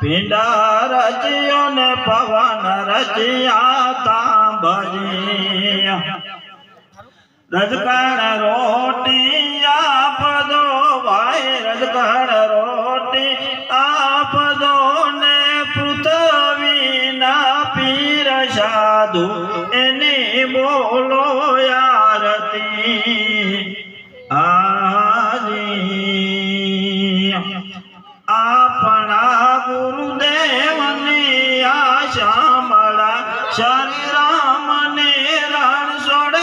पिंडा रचियो ने पवन रचिया तांबरिया रजकण रोटी आप दो भाई, रजकण रोटी आप दो ने पुतवी ना पीर साधु। इन्हीं बोलो यारती આશા રામ ને રણ રણછોડ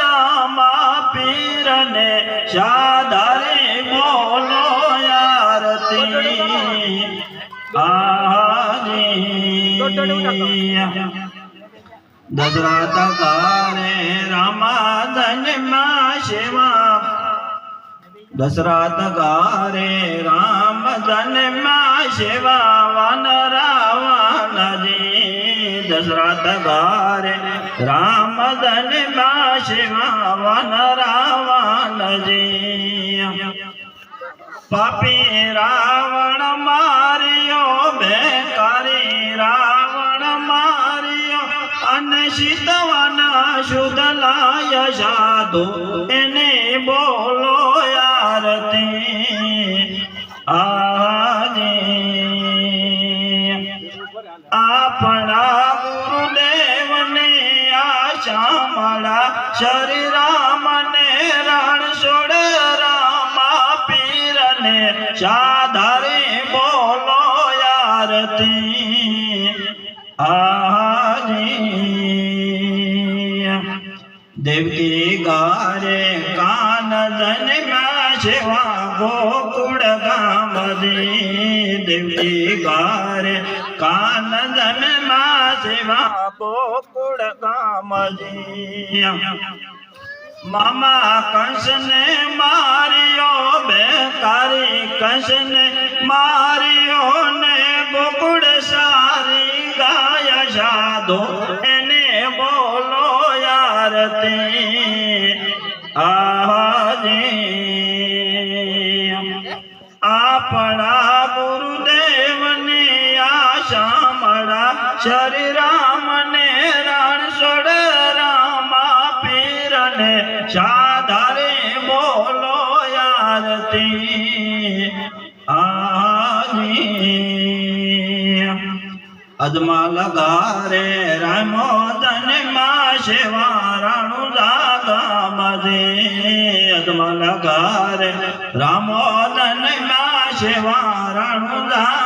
રામા પીરને સાધારે બોલો આરતી. આજી દશરથ કારે રામાદનમાં શિવા દશરથ ગારે રામમાં શિવા વન દશરથ ભારે રામ જન્મા સેવા વન રાવણજી. પાપી રાવણ માર્યો, બેકારી રાવણ માર્યો અને સીતવાના શુદ્ધલાય સાધુ. આશા મળા શ્રી રામને રણછોડ રામા પીરને સાધારે બોલો આરતી આજી દેવકી ગારે કાન જન્મા સેવા ગોકુળ ગામ દેવકી ગારે કાન જન્મા સેવા ગોકુળ ગામજી મામા કંસને માર્યો બેકારી કંસને માર્યો ને ગોકુળ સારી ગાય સાધો એને બોલો આરતી આજી આપણા ગુરુદેવની આશા મળા ને રામને રણછોડ રામા પીરને સાધારે બોલો આરતી આજી અદમા લગારે રામો તનમાં સેવા રાણુ દાદા મધે અદમા લગારે રામો તનમાં સેવા રાણુ દાદા